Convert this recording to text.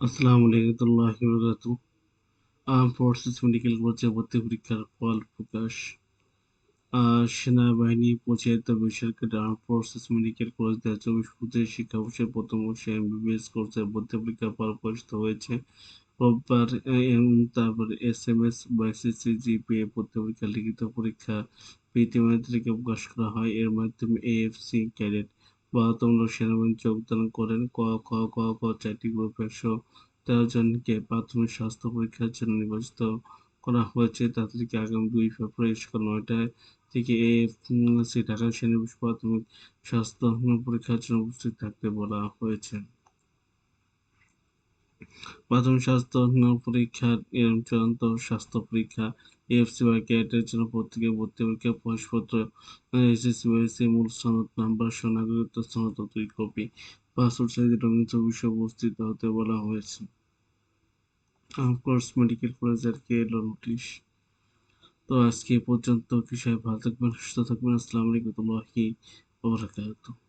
আসসালামু আলাইকুম বরকাতু arm forces medical কলেজে ভর্তি পরীক্ষার ফল প্রকাশ। সেনাবাহিনী পরিচালিত বেসরকারি আর্ম ফোর্সেস মেডিকেল কলেজ দু হাজার চব্বিশ পঁচিশ শিক্ষাবর্ষের প্রথম বর্ষে এমবিবিএস কোর্সের ভর্তি পরীক্ষার ফল প্রকাশিত হয়েছে। রোববার তারপরে এস এম এস বা এসএসসি জিপিএ ভর্তি পরীক্ষা লিখিত পরীক্ষা প্রীতিমানের তালিকা প্রকাশ করা হয়। এর মাধ্যমে এএফসি ক্যাডেট বাধ্যতামূলক সেনাবাহিনী যোগদান করেন। ক, খ, ক ক চারটি গ্রুপ একশো তেরো জনকে প্রাথমিক স্বাস্থ্য পরীক্ষার জন্য নির্বাচিত করা হয়েছে। তাদেরকে আগামী দুই ফেব্রুয়ারি সকাল নয়টায় থেকে এএফসি ঢাকা সেনাবাহিনী প্রাথমিক স্বাস্থ্য পরীক্ষার জন্য উপস্থিত থাকতে বলা হয়েছে। প্রাথমিক স্বাস্থ্য পরীক্ষার এর চূড়ান্ত স্বাস্থ্য পরীক্ষা এএফসি বা ক্যাডেটের জন্য প্রত্যেকে ভর্তি পরীক্ষা, প্রবেশপত্র এসএসসি বা এসএসসি মূল সনদ, নাম্বার সহ নাগরিকত্ব সনদ দুই কপি। পাসপোর্ট সাইজের রঙিন ছবি সহ উপস্থিত হতে বলা হয়েছে। কোর্স মেডিকেল কলেজের কে, এলো নোটিশ তো আজকে পর্যন্ত কি সবাই ভালো থাকবেন, সুস্থ থাকবেন। আসসালামু আলাইকুম রহমতুল্লাহি ওয়া বারাকাতুহু